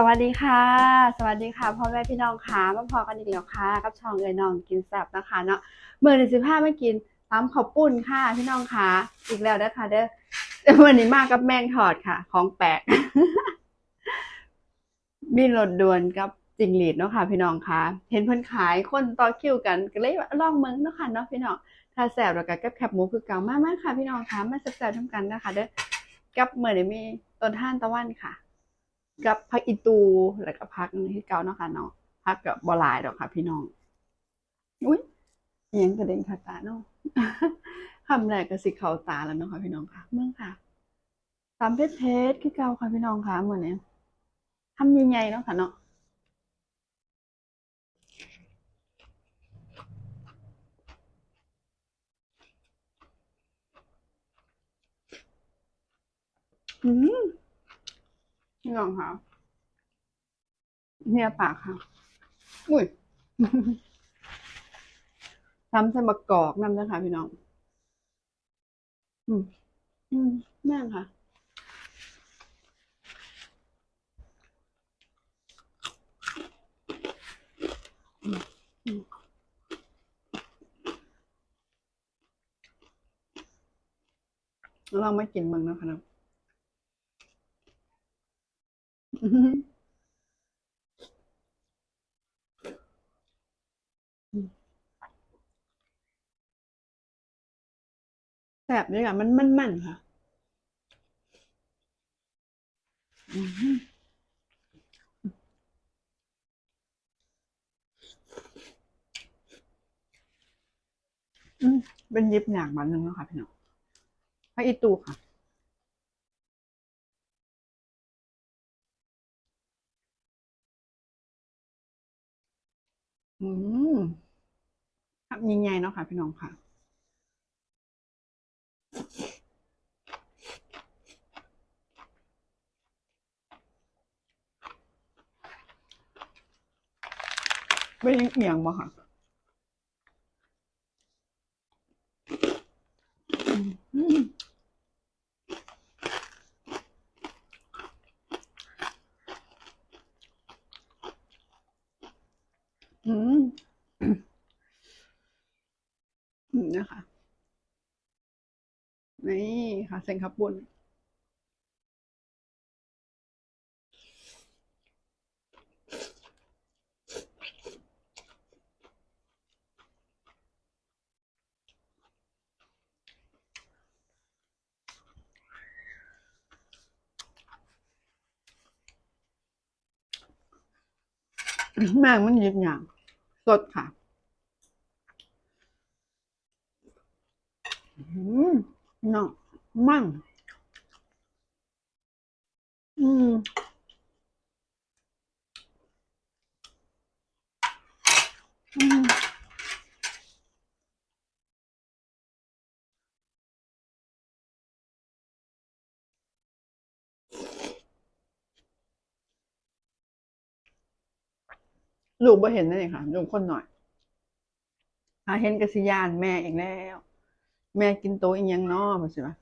สวัสดีค่ะ สวัสดีค่ะพ่อแม่พี่น้องค่ะมาพอกันอีกแล้วค่ะ กับช่องเอ๋ยน้องกินแซ่บนะคะเนาะเมื่อเดือนสิบห้าไม่กินตำข้าวปุ้นค่ะพี่น้องค่ะอีกแล้วนะคะเด้อวันนี้มากับแมงทอดค่ะ ของแปลกมีรถด่วนกับจิงหรีดเนาะค่ะ พี่น้องค่ะ เห็นเพิ่นขายคนต่อคิวกันก็เลยว่าลองเมืองเนาะค่ะเนาะพี่น้องถ้าแซ่บแล้วก็กับแคบหมูคือเก่ามากๆค่ะ พี่น้องค่ะมาแซ่บๆทำกันนะคะ เด้อกับเมื่อนี้มีต้นท่านตะวันค่ะ กับพักอีตูแล้วก็พักที่เก่าเนาะค่ะเนาะพักกับบหลายดอกค่ะ พี่น้อง อุ้ยยังกระเด็นขาตาเนาะคำแรกก็สิเข้าตาแล้วเนาะค่ะพี่น้องค่ะเมื่อค่ะตามเพชรเพชรคือเก่าค่ะพี่น้องค่ะเหมือนเนี้ยทำใหญ่ๆเนาะค่ะเนาะอืม พี่น้องค่ะเนี่ยปากค่ะ อุ้ยทำใส่มะกอกนำนะคะพี่น้อง อืม อืมแม่งค่ะ อืมอืมเราไม่กินมึงนะคะนะอื้อหือ แซ่บด้วยค่ะ มันมันมันค่ะอืมเป็นยิบหนักมันหนึ่งแล้วค่ะพี่น้องพระอีตูค่ะ อืมทำยังไงเนาะค่ะ พี่น้องค่ะ ไม่ยังเอียงบ่ค่ะอืม อืมอืมนะคะ นี่ค่ะเส้นข้าวปุ้นแม่งมันยิบอย่าง สดค่ะอืมเนาะมั่ง อืมอืม ลูกบ่เห็นนั่นเองค่ะลูกคนหน่อยหาเห็นกสิยานแม่เอีกแล้ว แม่กินโตอีกยังนอมาสิวะ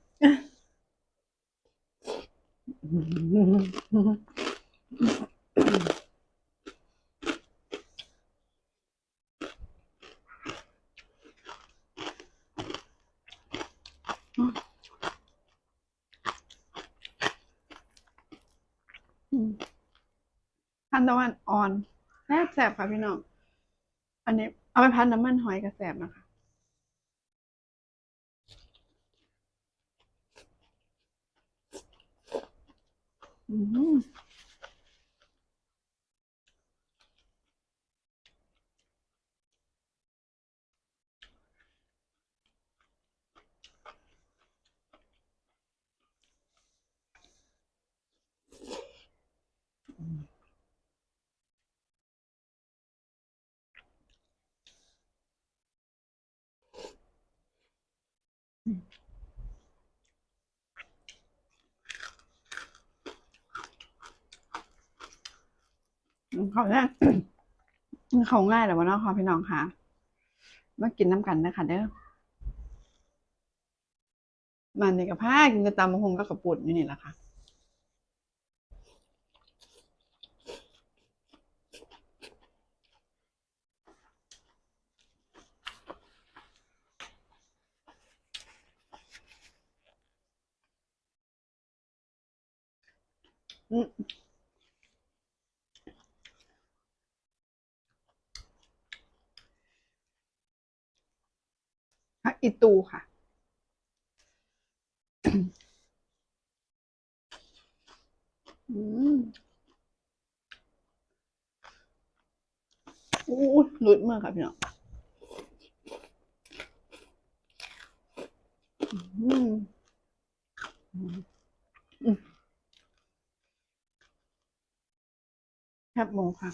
ทันตะวันอ่อน แซ่บแสบค่ะพี่น้อง อันนี้เอาไปพันน้ำมันหอยกระแสบนะคะ อืม เขาแรกเขาง่ายแต่ว่าเนาะค่ะพี่น้องค่ะมากินน้ำกันนะคะเด้อมันนี่กับผ้ากินกระตำมะฮงก็กระปุดอยู่นี่แหละค่ะ อืมผักอีตูค่ะ อืมอู้ยหลุดมากค่ะพี่น้องอืมอืมอืมแค บหมูค่ะ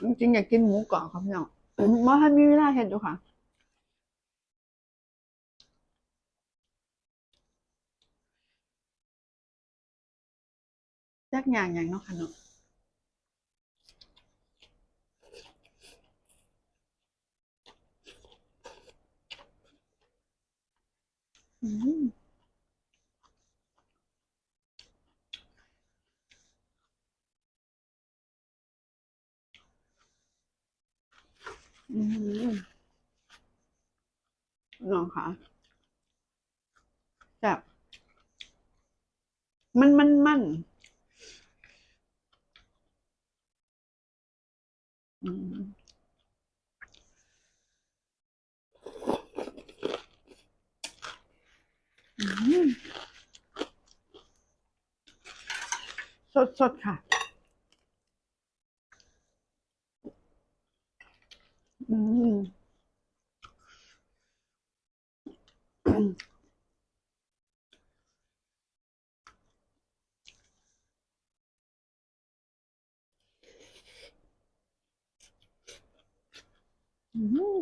จริงๆอยากกินหมูกรอบครับพี่น้องมาท่านมีเวลาเห็นดูค่ะ แยก อย่างอย่างเนาะค่ะเนาะอืมอืมน้องค่ะแบบมันมันมันอืมอืม สดสดค่ะ อืม อืม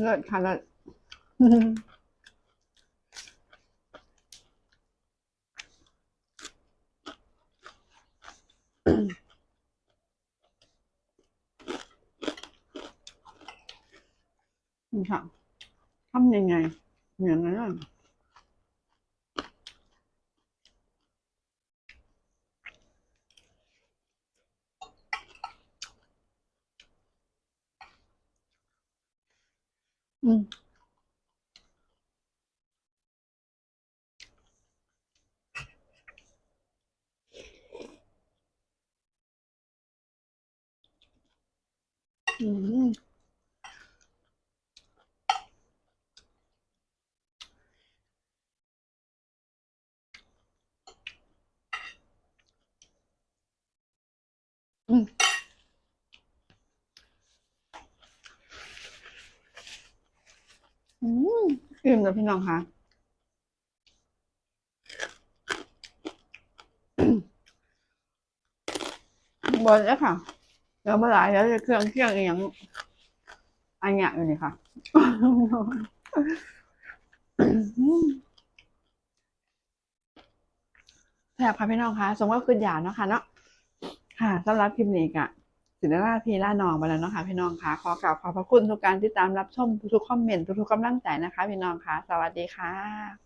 เลิศค่ะเลิศนี่ ค่ะทำยังไงอย่างนั้นอะอืมอืมอืมอืม อิ่มเลยพี่น้องค่ะบนแล้วค่ะเดี๋ยวมาหลายแล้วจะเครื่องเคียงอีกอย่างอันเนี้ยอยู่นี่ค่ะแซ่บค่ะพี่น้องคะสมว่าคืนหยาเนาะค่ะเนาะค่ะสำหรับคลิปนี้กะ สินล่าพีล่านองไปแล้วนะคะ พี่น้องคะขอกราวขอบพระคุณทุกการที่ตามรับชมทุกๆคอมเมนต์ทุกๆกำลังใจนะคะ พี่น้องคะสวัสดีค่ะ